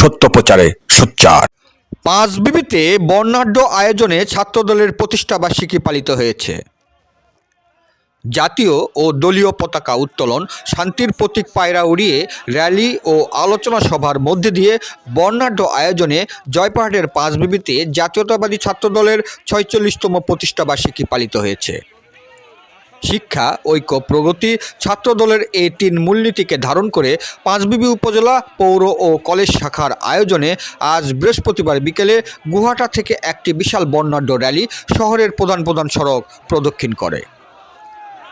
সত্য প্রচারে সোচ্চার। পাঁচ বিবিতে বর্ণাঢ্য আয়োজনে ছাত্রদলের প্রতিষ্ঠাবার্ষিকী পালিত হয়েছে। জাতীয় ও দলীয় পতাকা উত্তোলন, শান্তির প্রতীক পায়রা উড়িয়ে র্যালি ও আলোচনা সভার মধ্যে দিয়ে বর্ণাঢ্য আয়োজনে জয়পাহাটের পাঁচ বিবিতে জাতীয়তাবাদী ছাত্রদলের ছয়চল্লিশতম প্রতিষ্ঠাবার্ষিকী পালিত হয়েছে। শিক্ষা, ঐক্য, প্রগতি ছাত্রদলের এই তিন মূলনীতিকে ধারণ করে পাঁচবিবি উপজেলা পৌর ও কলেজ শাখার আয়োজনে আজ বৃহস্পতিবার বিকেলে গুহাটা থেকে একটি বিশাল বর্ণাঢ্য র্যালি শহরের প্রধান প্রধান সড়ক প্রদক্ষিণ করে।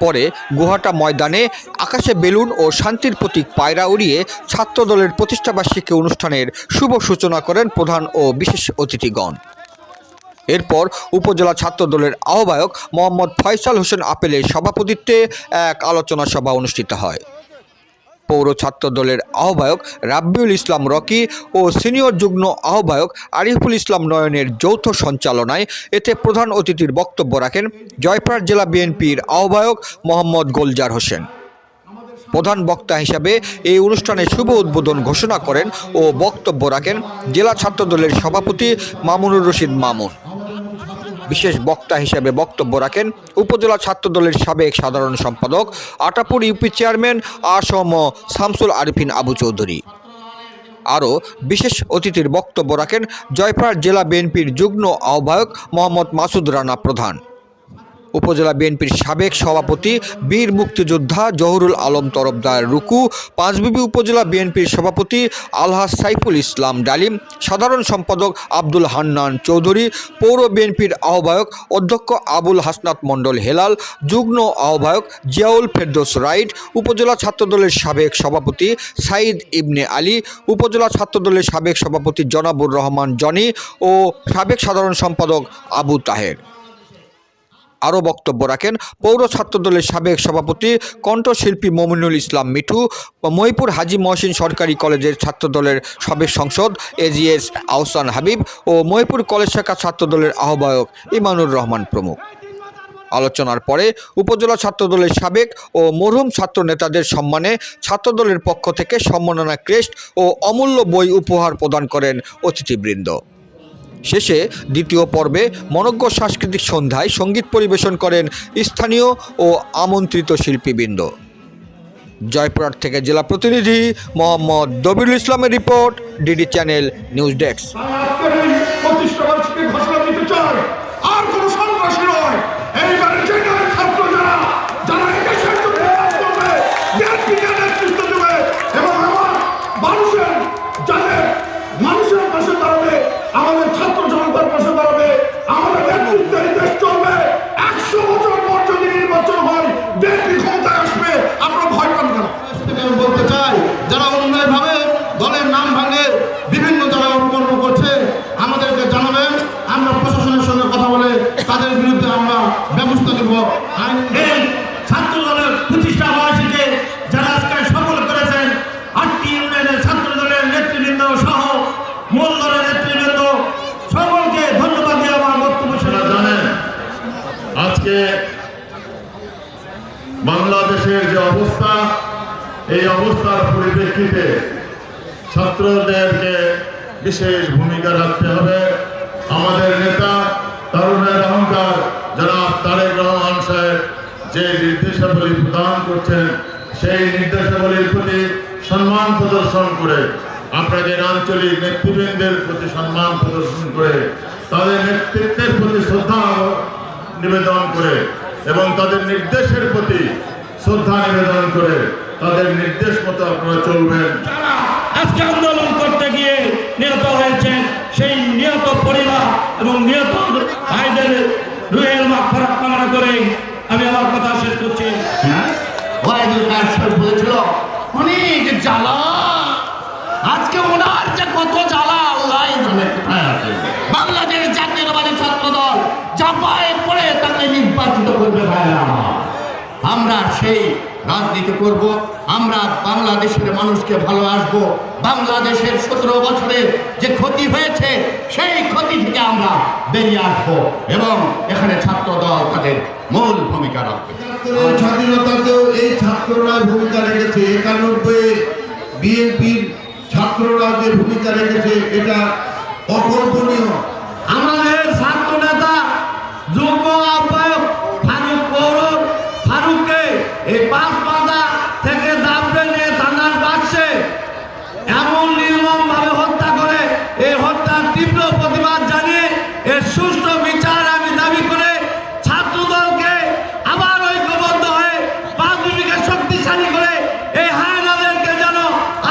পরে গুহাটা ময়দানে আকাশে বেলুন ও শান্তির প্রতীক পায়রা উড়িয়ে ছাত্রদলের প্রতিষ্ঠাবার্ষিকী অনুষ্ঠানের শুভ সূচনা করেন প্রধান ও বিশেষ অতিথিগণ। এরপর উপজেলা ছাত্র দলের আহ্বায়ক মোহাম্মদ ফয়সাল হোসেন আপেলের সভাপতিত্বে এক আলোচনা সভা অনুষ্ঠিত হয়। পৌর ছাত্র দলের আহ্বায়ক রাব্বিউল ইসলাম রকি ও সিনিয়র যুগ্ম আহ্বায়ক আরিফুল ইসলাম নয়নের যৌথ সঞ্চালনায় এতে প্রধান অতিথির বক্তব্য রাখেন জয়পুরহাট জেলা বিএনপির আহ্বায়ক মোহাম্মদ গোলজার হোসেন। প্রধান বক্তা হিসাবে এই অনুষ্ঠানে শুভ উদ্বোধন ঘোষণা করেন ও বক্তব্য রাখেন জেলা ছাত্রদলের সভাপতি মামুনুর রশিদ মামুন। বিশেষ বক্তা হিসেবে বক্তব্য রাখেন উপজেলা ছাত্রদলের সাবেক সাধারণ সম্পাদক, আটাপুর ইউপি চেয়ারম্যান আসম শামসুল আরিফিন আবু চৌধুরী। আরও বিশেষ অতিথির বক্তব্য রাখেন জয়পুরহাট জেলা বিএনপির যুগ্ম আহ্বায়ক মোহাম্মদ মাসুদ রানা প্রধান। উপজেলা বিএনপির সাবেক সভাপতি, বীর মুক্তিযোদ্ধা জহুরুল আলম তরফদার রুকু, পাঁচবিবি উপজেলা বিএনপির সভাপতি আলহাজ সাইফুল ইসলাম ডালিম, সাধারণ সম্পাদক আব্দুল হান্নান চৌধুরী, পৌর বিএনপির আহ্বায়ক অধ্যক্ষ আবুল হাসনাত মণ্ডল হেলাল, যুগ্ম আহ্বায়ক জিয়াউল ফেরদোস রাইট, উপজেলা ছাত্রদলের সাবেক সভাপতি সাইদ ইবনে আলী, উপজেলা ছাত্রদলের সাবেক সভাপতি জনাবুর রহমান জনি ও সাবেক সাধারণ সম্পাদক আবু তাহের। আরও বক্তব্য রাখেন পৌর ছাত্রদলের সাবেক সভাপতি কণ্ঠশিল্পী মমিনুল ইসলাম মিঠু মহিপুর হাজি মহসিন সরকারি কলেজের ছাত্রদলের সাবেক সংসদ এজিএস আহসান হাবিব ও মহিপুর কলেজ শাখা ছাত্রদলের আহ্বায়ক ইমানুর রহমান প্রমুখ। আলোচনার পরে উপজেলা ছাত্রদলের সাবেক ও মরহুম ছাত্র নেতাদের সম্মানে ছাত্রদলের পক্ষ থেকে সম্মাননা ক্রেস্ট ও অমূল্য বই উপহার প্রদান করেন অতিথিবৃন্দ। শেষে দ্বিতীয় পর্বে মনজ্ঞ সাংস্কৃতিক সন্ধ্যায় সংগীত পরিবেশন করেন স্থানীয় ও আমন্ত্রিত শিল্পীবৃন্দ। জয়পুরহাট থেকে জেলা প্রতিনিধি মোহাম্মদ দবিরুল ইসলামের report, DD channel news desk আজকের এই প্রতিষ্ঠাবার্ষিকী ঘোষণা দিতে চাই আর কোন সন্ত্রাসী নয় এইবারে জেনারেল ছাত্র যারা যারা এই দেশের জন্য কাজ করবে বিএনপিকে নেতৃত্ব দেবে এবং আমার মানুষের যাদের মানুষের পাশে দাঁড়াবে আমাদের ছাত্র জনতার পাশে দাঁড়াবে আমাদের নেতৃত্বে এই দেশ চলবে একশো বছর পর যদি নির্বাচন হয় বিএনপি ক্ষমতায় আসবে আমরা ভয় পান কেন থেকে আমি বলতে চাই যারা অন্যায়ভাবে দলের নাম ভাঙে বিভিন্ন জায়গায় অপকর্ম করছে আমাদেরকে জানাবেন আমরা প্রশাসনের সঙ্গে কথা বলে তাদের বিরুদ্ধে আমরা ব্যবস্থা নেব আইন এই ছাত্র দলের প্রতিষ্ঠা বার্ষিকী যারা আজকে সফল করেছেন আটটি ইউনিয়নের ছাত্র দলের নেতৃবৃন্দ সহ মূল দলের নেতৃবৃন্দ সকলকে ধন্যবাদ দিয়ে আমার বক্তব্য শেষ আপনারা করছি। জানেন আজকে বাংলাদেশের যে অবস্থা, এই অবস্থার পরিপ্রেক্ষিতে ছাত্রদেরকে বিশেষ ভূমিকা রাখতে হবে। আমাদের নেতা তরুণের অহংকার যারা তারেক রহমান সাহেব যে নির্দেশাবলী প্রদান করছেন, সেই নির্দেশাবলীর প্রতি সম্মান প্রদর্শন করে, আপনাদের আঞ্চলিক নেতৃবৃন্দের প্রতি সম্মান প্রদর্শন করে, তাদের নেতৃত্বের প্রতি শ্রদ্ধা নিবেদন করে এবং তাদের নির্দেশের প্রতি শ্রদ্ধা নিবেদন করে তাদের নির্দেশ মতো আপনারা চলবেন। আজকে আন্দোলন করতে গিয়ে নিহত হয়েছেন সেই নিহত পরিবার এবং নিহত ভাইদের রুহের মাফারাত কামনা করে আমি আমার কথা শেষ করছি। সাহেব বলেছিল অনেক জ্বালা। আজকে ওনার যে কত জ্বালা আল্লাহ জানে। কোথায় আছে। বাংলাদেশ জাতীয়তাবাদী ছাত্র দল চাপায় পড়ে তাকে নির্বাচিত করবে ভাইরা আমরা সেই রাজনীতি করব, আমরা বাংলাদেশের মানুষকে ভালোবাসবো। বাংলাদেশের সতেরো বছরে যে ক্ষতি হয়েছে, সেই ক্ষতি থেকে আমরা বেরিয়ে আসব এবং এখানে ছাত্র দল তাদের মূল ভূমিকা রাখবে। স্বাধীনতাতেও এই ছাত্ররা ভূমিকা রেখেছে একানব্বই বিএনপির ছাত্ররা যে ভূমিকা রেখেছে, এটা অকল্পনীয় আমাদের ছাত্র নেতা যুগ্ম আহ্বায়ক ফারুক পৌর ফারুককে এই পাঁচ পাতা থেকে দাবড়ে নিয়ে থানার বাক্সে এমন নির্মম ভাবে হত্যা করে এই হত্যার তীব্র প্রতিবাদ জানিয়ে এর সুষ্ঠু বিচার আমি দাবি করে ছাত্রদলকে আবার ঐক্যবদ্ধ হয়ে রাজনীতিকে শক্তিশালী করে এই হায়নাদেরকে যেন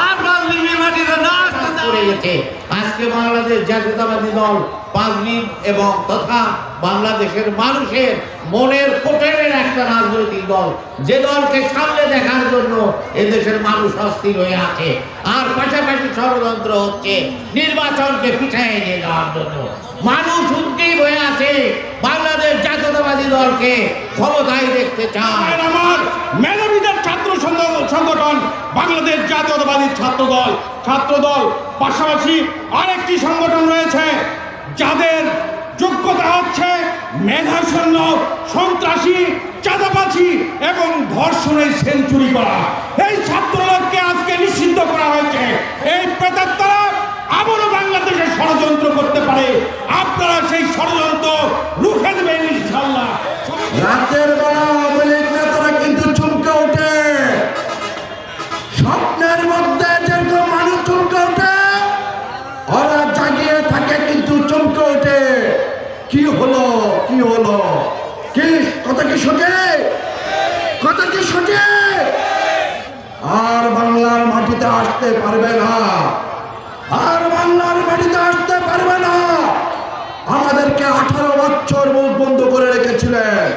আর রাজনীতি মাটিতে না আসতে দেওয়া করে গেছে আজকে বাংলাদেশ জাতীয়তাবাদী দল পাঁচদিন এবং তথা বাংলাদেশের মানুষের মনের কোটের একটা রাজনৈতিক দল। যে দলকে সামনে দেখার জন্য এদেশের মানুষ অস্থির হয়ে আছে। আর পাশাপাশি ষড়যন্ত্র হচ্ছে, নির্বাচনকে পিছিয়ে নিয়ে যাওয়ার জন্য। মানুষ উদ্গ্রীব হয়ে আছে, বাংলাদেশ জাতীয়তাবাদী দলকে ক্ষমতায় দেখতে চায়। আমার মেধাবীদের ছাত্র সংগ- সংগঠন বাংলাদেশ জাতীয়তাবাদী ছাত্র দল ছাত্র দল পাশাপাশি আরেকটি সংগঠন রয়েছে, যাদের যোগ্যতা হচ্ছে মেধাশূন্য সন্ত্রাসী, চাঁদাবাজি এবং ধর্ষণের সেঞ্চুরি করা। এই ছাত্রদলকে আজকে নিষিদ্ধ করা হয়েছে। এই প্রেতাত্মারা আবারও বাংলাদেশে ষড়যন্ত্র করতে পারে। আপনারা সেই ষড়যন্ত্র রুখে দেবেন ইনশাল্লাহ রাতের বেলা কথা কি শোকে আর বাংলার মাটিতে আসতে পারবে না। আর বাংলার মাটিতে আসতে পারবে না। আমাদেরকে আঠারো বছর মুখ বন্ধ করে রেখেছিলেন।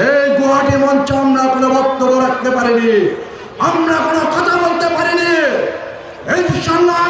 এই গুয়াহাটি মঞ্চে আমরা কোনো বক্তব্য রাখতে পারিনি। আমরা কোনো কথা বলতে পারিনি। ইনশাল্লাহ